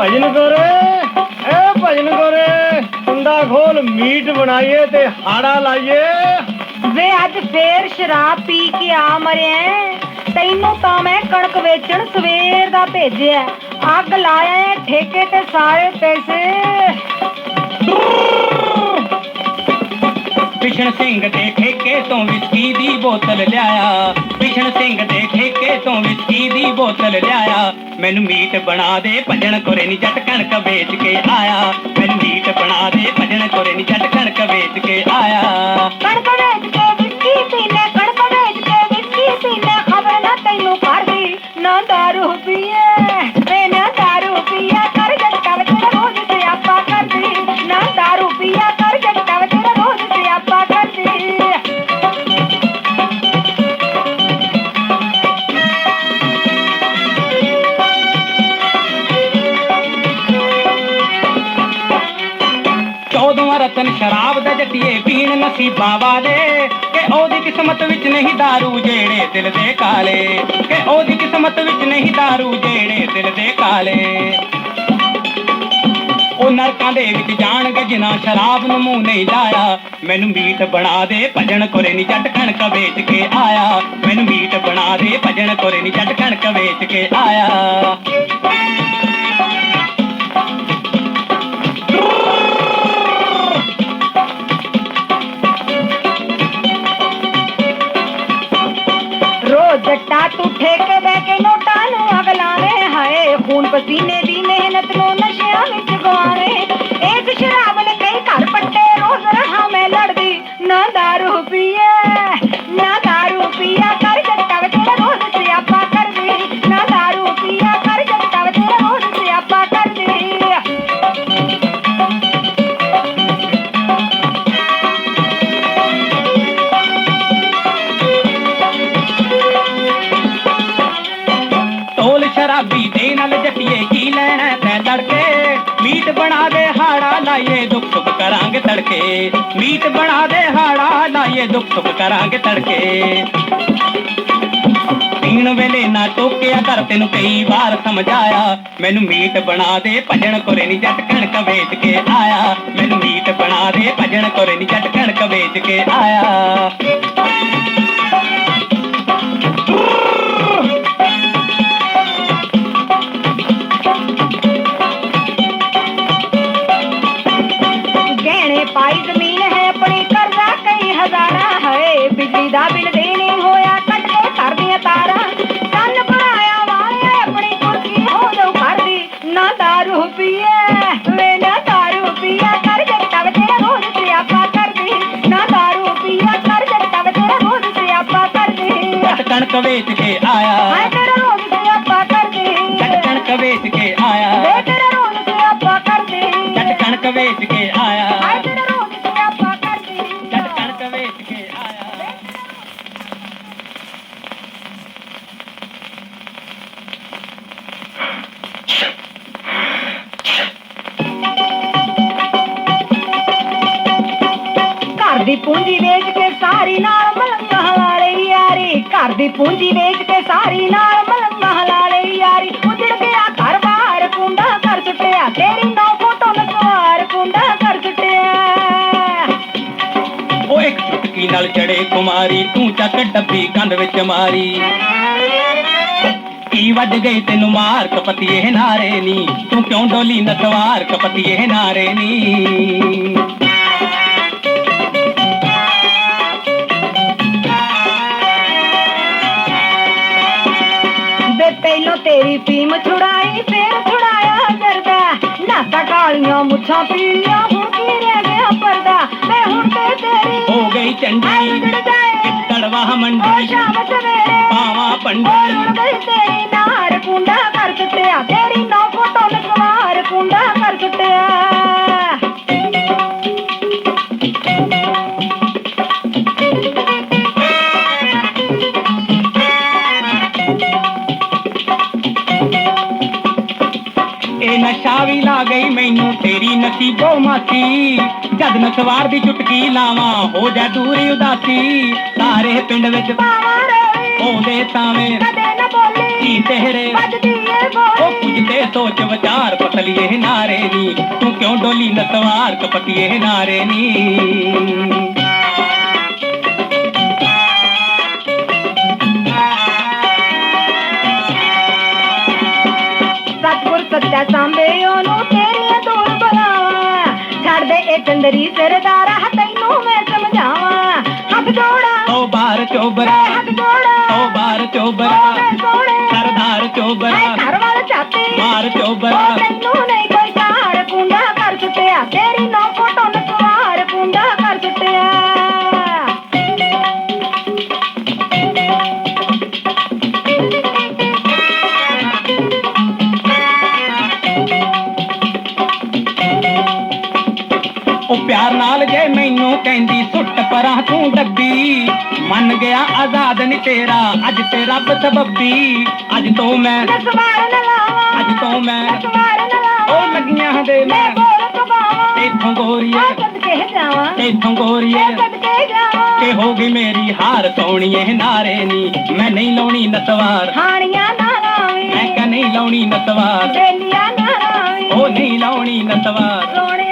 ਭਜਨ ਕੋਰੇ ਏ ਭਜਨ ਕੋਰੇ। ਕੁੰਡਾ ਖੋਲ, ਮੀਟ ਬਣਾਈਏ ਤੇ ਹਾੜਾ ਲਾਈਏ। ਵੇ ਅੱਜ ਫੇਰ ਸ਼ਰਾਬ ਪੀ ਕੇ ਆ ਮਰਿਆ ਤੈਨੂੰ ਤਾਂ ਮੈਂ ਕਣਕ ਵੇਚਣ ਸਵੇਰ ਦਾ ਭੇਜਿਆ ਅੱਗ ਲਾਇਆ ਠੇਕੇ ਤੇ ਸਾਰੇ ਪੈਸੇ। ਬਿਸ਼ਨ ਸਿੰਘ ਦੇ ਠੇਕੇ ਤੋਂ ਵਿਸਕੀ ਦੀ ਬੋਤਲ ਲਿਆਇਆ। ਬਿਸ਼ਨ ਸਿੰਘ ਦੇ ਠੇਕੇ ਤੋਂ ਵਿਸਕੀ ਦੀ ਬੋਤਲ ਲਿਆਇਆ। ਮੈਨੂੰ ਮੀਟ ਬਣਾ ਦੇ, ਭਜਣ ਕੋਰੇ ਨੀ ਜੱਟ ਕਣਕ ਵੇਚ ਕੇ ਆਇਆ। ਮੈਨੂੰ ਮੀਟ ਬਣਾ ਦੇ, ਭਜਣ ਕੋਰੇ ਨੀ ਜੱਟ ਕਣਕ ਵੇਚ ਕੇ ਆਇਆ। ਕਣਕ ਵੇਚ ਕੇ ਵਿਸਕੀ ਪੀਨੇ ਕਣਕ ਵੇਚ ਕੇ ਵਿਸਕੀ ਪੀਨੇ ਖਬਰ ਨਾ ਤੈਨੂੰ ਕਰਦੀ ਨਾ ਦਾਰੂ ਪੀਏ। ਚੌਦਵਾਂ ਰਤਨ ਸ਼ਰਾਬ ਦਾ ਜੱਟੀਏ ਪੀਣ ਨਸੀਬਾਂ ਵਾਲੇ ਕਿ ਉਹਦੀ ਕਿਸਮਤ ਵਿੱਚ ਨਹੀਂ दारू ਜਿਹੜੇ ਦਿਲ ਦੇ ਕਾਲੇ ਕਿ ਉਹਦੀ ਕਿਸਮਤ ਵਿੱਚ ਨਹੀਂ दारू ਜਿਹੜੇ ਦਿਲ ਦੇ ਕਾਲੇ ਉਹ ਨਰਕਾਂ ਦੇ ਵਿੱਚ ਜਾਣਗੇ ਜਿਨ੍ਹਾਂ ਸ਼ਰਾਬ ਨੂੰ ਮੂੰਹ ਨਹੀਂ ਲਾਇਆ ਮੈਨੂੰ ਮੀਟ ਬਣਾ ਦੇ ਭਜਣ ਕੋਰੇ ਨੀ ਜੱਟ ਕਣਕ ਵੇਚ ਕੇ ਆਇਆ ਮੈਨੂੰ ਮੀਟ ਬਣਾ ਦੇ ਭਜਣ ਕੋਰੇ ਨੀ ਜੱਟ ਕਣਕ ਵੇਚ ਕੇ ਆਇਆ ਖੂਨ ਪਸੀਨੇ ਦੀ ਮਿਹਨਤ ਨੂੰ ਬਣਾ ਦੇ ਹਾੜਾ ਲਾਈਏ, ਦੁੱਖ ਸੁੱਖ ਕਰਾਂਗੇ ਤੜਕੇ। ਮੀਟ ਬਣਾ ਦੇ ਹਾੜਾ ਲਾਈਏ, ਦੁੱਖ ਸੁੱਖ ਕਰਾਂਗੇ ਤੜਕੇ। ਪੀਣ ਵੇਲੇ ਨਾ ਟੋਕਿਆ ਕਰ ਤੈਨੂੰ ਕਈ ਵਾਰ ਸਮਝਾਇਆ। ਮੈਨੂੰ ਮੀਟ ਬਣਾ ਦੇ ਭਜਣ ਕੋਰੇ ਨੀ ਜੱਟ ਕਣਕ ਵੇਚ ਕੇ ਆਇਆ। ਮੈਨੂੰ ਮੀਟ ਬਣਾ ਦੇ ਭਜਣ ਕੋਰੇ ਨੀ ਜੱਟ ਕਣਕ ਵੇਚ ਕੇ ਆਇਆ। ਕਰਦੀ ਜੱਟ ਕਣਕ ਵੇਚ ਕੇ ਹਾਏ ਆਇਆ ਤੇਰਾ ਰੋਜ਼ ਸਿਆਪਾ ਕਰਦੀ ਜੱਟ ਕਣਕ ਵੇਚ ਕੇ ਆਇਆ ਘਰ ਦੀ ਪੂੰਜੀ ਵੇਚ ਕੇ ਸਾਰੀ ਨਾਲ ਦੀ ਪੂੰਜੀ ਵੇਚ ਕੇ ਸਾਰੀ ਨਾਲ ਮਲੰਗਾ ਹਲਾਲੇ ਯਾਰੀ। ਉਜੜ ਗਿਆ ਘਰ ਬਾਹਰ, ਕੁੰਡਾ ਕਰ ਸੁੱਟਿਆ। ਤੇਰੀ ਨੌ ਫੋਟੋ ਨਸਵਾਰ ਕੁੰਡਾ ਕਰ ਸੁੱਟਿਆ। ਉਹ ਇੱਕ ਚੁਟਕੀ ਨਾਲ ਚੜੇ ਕੁਮਾਰੀ, ਤੂੰ ਚੱਕ ਡੱਬੀ ਕੰਧ ਵਿੱਚ ਮਾਰੀ। ਕੀ ਵੱਜ ਗਈ ਤੈਨੂੰ ਮਾਰ ਕਪਤੀਏ ਨਾਰੇ ਨੀ? ਤੂੰ ਕਿਉਂ ਡੋਲੀ ਨਸਵਾਰ ਕਪਤੀਏ ਨਾਰੇ ਨੀ? ਪਹਿਲੋਂ ਤੇਰੀ ਫੀਮ ਛੁੜਾਈ ਫੇਰ ਛੁੜਾਇਆ ਜਰਦਾ ਨਾਤਾ ਕਾਲੀਆਂ ਮੁੱਛਾਂ ਪੀਲੀਆਂ ਹੁਣ ਕੀ ਰਹਿ ਗਿਆ ਪਰਦਾ। ਬੇ ਹੁਣ ਤੇ ਤੇਰੀ ਹੋ ਗਈ ਚੰਡੀ ਓ ਮੰਡੀ ਸ਼ਾਮ ਸਵੇਰੇ ਪਾਵਾ ਪੰਡੀ ਹੁਣ ਗਈ ਤੇਰੀ ਵੀ ਲਾ ਗਈ ਮੈਨੂੰ ਤੇਰੀ ਨਸੀਬੋ ਮਾਸੀ। ਜਦ ਨਸਵਾਰ ਦੀ ਚੁਟਕੀ ਲਾਵਾਂ ਹੋ ਜਾ ਦੂਰੀ ਉਦਾਸੀ। ਸਾਰੇ ਪਿੰਡ ਵਿੱਚ ਉਹਦੇ ਤਾਵੇਂ ਕਦੇ ਨਾ ਬੋਲੀ। ਕੀ ਤੇਰੇ ਵੱਜਦੀ ਏ ਉਹ ਬੋਲੀ ਕੁਝ ਤੇ ਸੋਚ ਵਿਚਾਰ ਪਤਲੀਏ ਨਾਰੇ ਨੀ। ਤੂੰ ਕਿਉਂ ਡੋਲੀ ਨਸਵਾਰ ਕਪਟੀਏ ਨਾਰੇ ਨੀ? ਚੰਦਰੀ ਸਰਦਾਰਾ ਤੈਨੂੰ ਮੈਂ ਸਮਝਾਵਾਂ। ਹੱਥ ਜੋੜਾ। ਓ ਬਾਰ ਚੋਬਰਾ। ਹੱਥ ਜੋੜਾ। ਓ ਬਾਰ ਚੋਬਰਾ। ਉਹ ਪਿਆਰ ਨਾਲ ਜੇ ਮੈਨੂੰ ਕਹਿੰਦੀ ਸੁੱਟ ਪਰਾਂ ਤੂੰ ਡੱਬੀ ਮੰਨ ਗਿਆ ਆਜ਼ਾਦ ਨੀ ਤੇਰਾ ਅੱਜ ਤੇ ਰੱਬ ਸਬੱਬੀ। ਅੱਜ ਤੋਂ ਮੈਂ ਅੱਜ ਤੋਂ ਮੈਂ ਉਹ ਲੱਗੀਆਂ ਦੇ ਮੈਂ ਤੇਥੋਂ ਗੋਰੀਏ। ਜਾਵਾਂ। ਤੇਥੋਂ ਗੋਰੀਏ। ਜਾਵਾਂ। ਕਿ ਹੋ ਗਈ ਮੇਰੀ ਹਾਰ ਸੋਣੀਏ ਨਾਰੇ ਨੀ। ਮੈਂ ਨਹੀਂ ਲਾਉਣੀ ਨਸਵਾਰ। ਹਾਣੀਆਂ ਨਾ ਲਾਵੀਂ। ਮੈਂ ਕਹ ਨਹੀਂ ਲਾਉਣੀ ਨਸਵਾਰ। ਬੇਲੀਆਂ ਨਾ ਲਾਵੀਂ। ਉਹ ਨਹੀਂ ਲਾਉਣੀ ਨਸਵਾਰ। ਸੋਹਣੀਆਂ